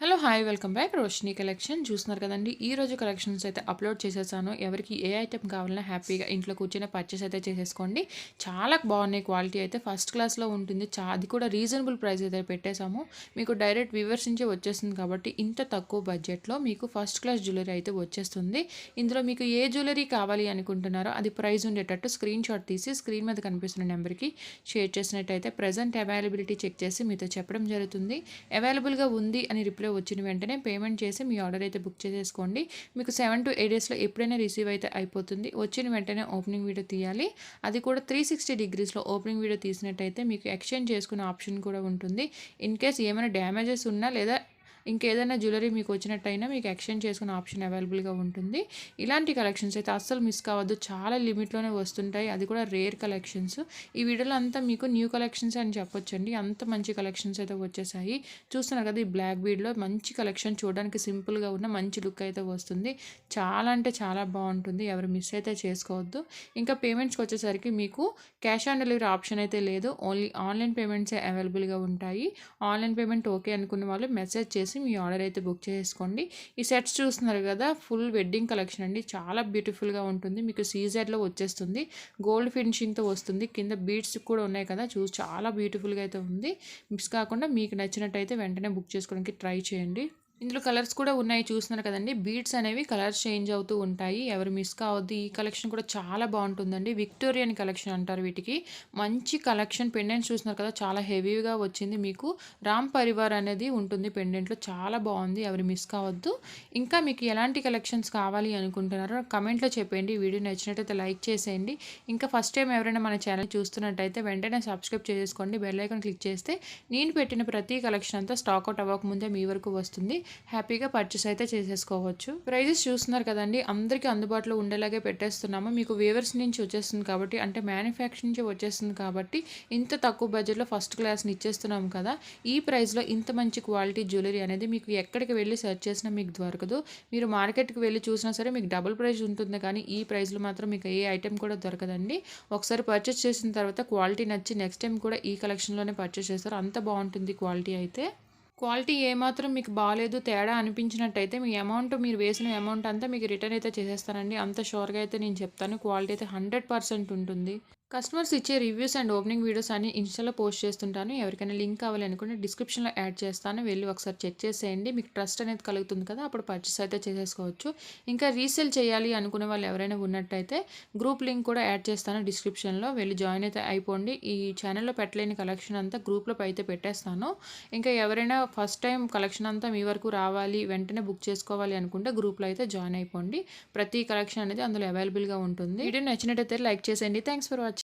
Hello hi welcome back Roshini collection చూస్తున్నారు కదండి ఈ రోజు కలెక్షన్స్ అయితే అప్లోడ్ చేసేసాను. ఎవరికి ఏ ఐటెం కావాలన్నా హ్యాపీగా ఇంట్లో కూర్చొని పర్చేస్ అయితే చేసేసుకోండి. చాలా బాగున్నాయి క్వాలిటీ అయితే ఫస్ట్ క్లాస్లో ఉంటుంది. చా అది కూడా రీజనబుల్ ప్రైస్ అయితే పెట్టేశాము. మీకు డైరెక్ట్ వ్యూవర్స్ నుంచే వచ్చేస్తుంది కాబట్టి ఇంత తక్కువ బడ్జెట్లో మీకు ఫస్ట్ క్లాస్ జ్యువెలరీ అయితే వచ్చేస్తుంది. ఇందులో మీకు ఏ జ్యువెలరీ కావాలి అనుకుంటున్నారో అది ప్రైస్ ఉండేటట్టు స్క్రీన్ షాట్ తీసి స్క్రీన్ మీద కనిపిస్తున్న నెంబర్కి షేర్ చేసినట్టయితే ప్రజెంట్ అవైలబిలిటీ చెక్ చేసి మీతో చెప్పడం జరుగుతుంది. అవైలబుల్గా ఉంది అని రిప్లై వచ్చిన వెంటనే పేమెంట్ చేసి మీ ఆర్డర్ అయితే బుక్ చేసేసుకోండి. మీకు సెవెన్ టు ఎయిట్ డేస్లో ఎప్పుడైనా రిసీవ్ అయితే అయిపోతుంది. వచ్చిన వెంటనే ఓపెనింగ్ వీడియో తీయాలి. అది కూడా త్రీ సిక్స్టీ డిగ్రీస్లో ఓపెనింగ్ వీడియో తీసినట్టయితే మీకు ఎక్స్చేంజ్ చేసుకునే ఆప్షన్ కూడా ఉంటుంది. ఇన్ కేస్ ఏమైనా డ్యామేజెస్ ఉన్నా లేదా ఇంకేదైనా జ్యువెలరీ మీకు వచ్చినట్టయినా మీకు ఎక్స్చేంజ్ చేసుకునే ఆప్షన్ అవైలబుల్గా ఉంటుంది. ఇలాంటి కలెక్షన్స్ అయితే అస్సలు మిస్ కావద్దు. చాలా లిమిట్లోనే వస్తుంటాయి. అది కూడా రేర్ కలెక్షన్స్. ఈ వీడియోలో అంతా మీకు న్యూ కలెక్షన్స్ అని చెప్పొచ్చండి. అంత మంచి కలెక్షన్స్ అయితే వచ్చేసాయి. చూస్తున్నారు కదా ఈ బ్లాక్ బీడ్లో మంచి కలెక్షన్ చూడడానికి సింపుల్గా ఉన్న మంచి లుక్ అయితే వస్తుంది. చాలా అంటే చాలా బాగుంటుంది. ఎవరు మిస్ అయితే చేసుకోవద్దు. ఇంకా పేమెంట్స్కి వచ్చేసరికి మీకు క్యాష్ ఆన్ డెలివరీ ఆప్షన్ అయితే లేదు. ఓన్లీ ఆన్లైన్ పేమెంట్సే అవైలబుల్గా ఉంటాయి. ఆన్లైన్ పేమెంట్ ఓకే అనుకున్న వాళ్ళు మెసేజ్ చేసి మీ ఆర్డర్ అయితే బుక్ చేసుకోండి. ఈ సెట్స్ చూస్తున్నారు కదా ఫుల్ వెడ్డింగ్ కలెక్షన్ అండి. చాలా బ్యూటిఫుల్గా ఉంటుంది. మీకు సీజర్లో వచ్చేస్తుంది. గోల్డ్ ఫినిషింగ్తో వస్తుంది. కింద బీడ్స్ కూడా ఉన్నాయి కదా చూసి చాలా బ్యూటిఫుల్గా అయితే ఉంది. మిస్ కాకుండా మీకు నచ్చినట్టయితే వెంటనే బుక్ చేసుకోవడానికి ట్రై చేయండి. ఇందులో కలర్స్ కూడా ఉన్నాయి చూస్తున్నారు కదండి. బీడ్స్ అనేవి కలర్స్ చేంజ్ అవుతూ ఉంటాయి. ఎవరు మిస్ కావద్దు. ఈ కలెక్షన్ కూడా చాలా బాగుంటుందండి. విక్టోరియన్ కలెక్షన్ అంటారు వీటికి. మంచి కలెక్షన్ పెండెంట్స్ చూస్తున్నారు కదా చాలా హెవీగా వచ్చింది మీకు. రామ్ పరివార్ అనేది ఉంటుంది పెండెంట్లో చాలా బాగుంది. ఎవరు మిస్ కావద్దు. ఇంకా మీకు ఎలాంటి కలెక్షన్స్ కావాలి అనుకుంటున్నారో కమెంట్లో చెప్పండి వీడియో నచ్చినట్టయితే లైక్ చేసేయండి. ఇంకా ఫస్ట్ టైం ఎవరైనా మన ఛానల్ చూస్తున్నట్టయితే వెంటనే సబ్స్క్రైబ్ చేసుకోండి. బెల్ ఐకాన్ క్లిక్ చేస్తే నేను పెట్టిన ప్రతి కలెక్షన్ అంతా స్టాక్అవుట్ అవ్వకముందే మీ వరకు వస్తుంది. హ్యాపీగా పర్చేస్ అయితే చేసేసుకోవచ్చు. ప్రైజెస్ చూస్తున్నారు కదండి అందరికీ అందుబాటులో ఉండేలాగే పెట్టేస్తున్నాము. మీకు వేవర్స్ నుంచి వచ్చేస్తుంది కాబట్టి అంటే మ్యానుఫ్యాక్చర్ నుంచి వచ్చేస్తుంది కాబట్టి ఇంత తక్కువ బడ్జెట్లో ఫస్ట్ క్లాస్ని ఇచ్చేస్తున్నాం కదా. ఈ ప్రైస్లో ఇంత మంచి క్వాలిటీ జ్యువెలరీ అనేది మీకు ఎక్కడికి వెళ్ళి సెర్చ్ చేసినా మీకు దొరకదు. మీరు మార్కెట్కి వెళ్ళి చూసినా సరే మీకు డబుల్ ప్రైస్ ఉంటుంది కానీ ఈ ప్రైస్లో మాత్రం మీకు ఏ ఐటెం కూడా దొరకదండి. ఒకసారి పర్చేస్ చేసిన తర్వాత క్వాలిటీ నచ్చి నెక్స్ట్ టైం కూడా ఈ కలెక్షన్లోనే పర్చేస్ చేస్తారు. అంత బాగుంటుంది క్వాలిటీ అయితే. క్వాలిటీ ఏమాత్రం మీకు బాగాలేదు తేడా అనిపించినట్టయితే మీ అమౌంట్ మీరు వేసిన అమౌంట్ అంతా మీకు రిటర్న్ అయితే చేసేస్తానండి. అంత షూర్గా అయితే నేను చెప్తాను. క్వాలిటీ అయితే హండ్రెడ్ పర్సెంట్ ఉంటుంది. కస్టమర్స్ ఇచ్చే రివ్యూస్ అండ్ ఓపెనింగ్ వీడియోస్ అన్ని ఇన్స్టాలో పోస్ట్ చేస్తుంటాను. ఎవరికైనా లింక్ కావాలనుకుంటే డిస్క్రిప్షన్లో యాడ్ చేస్తాను. వెళ్ళి ఒకసారి చెక్ చేసేయండి. మీకు ట్రస్ట్ అనేది కలుగుతుంది కదా అప్పుడు పర్చేస్ అయితే చేసేసుకోవచ్చు. ఇంకా రీసేల్ చేయాలి అనుకునే వాళ్ళు ఎవరైనా ఉన్నట్టయితే గ్రూప్ లింక్ కూడా యాడ్ చేస్తాను డిస్క్రిప్షన్లో. వెళ్ళి జాయిన్ అయితే అయిపోండి. ఈ ఛానల్లో పెట్టలేని కలెక్షన్ అంతా గ్రూప్లో అయితే పెట్టేస్తాను. ఇంకా ఎవరైనా ఫస్ట్ టైం కలెక్షన్ అంతా మీ వరకు రావాలి వెంటనే బుక్ చేసుకోవాలి అనుకుంటే గ్రూప్లో అయితే జాయిన్ అయిపోండి. ప్రతి కలెక్షన్ అనేది అందులో అవైలబుల్గా ఉంటుంది. వీడియో నచ్చినట్టయితే లైక్ చేసేయండి. Thanks for watching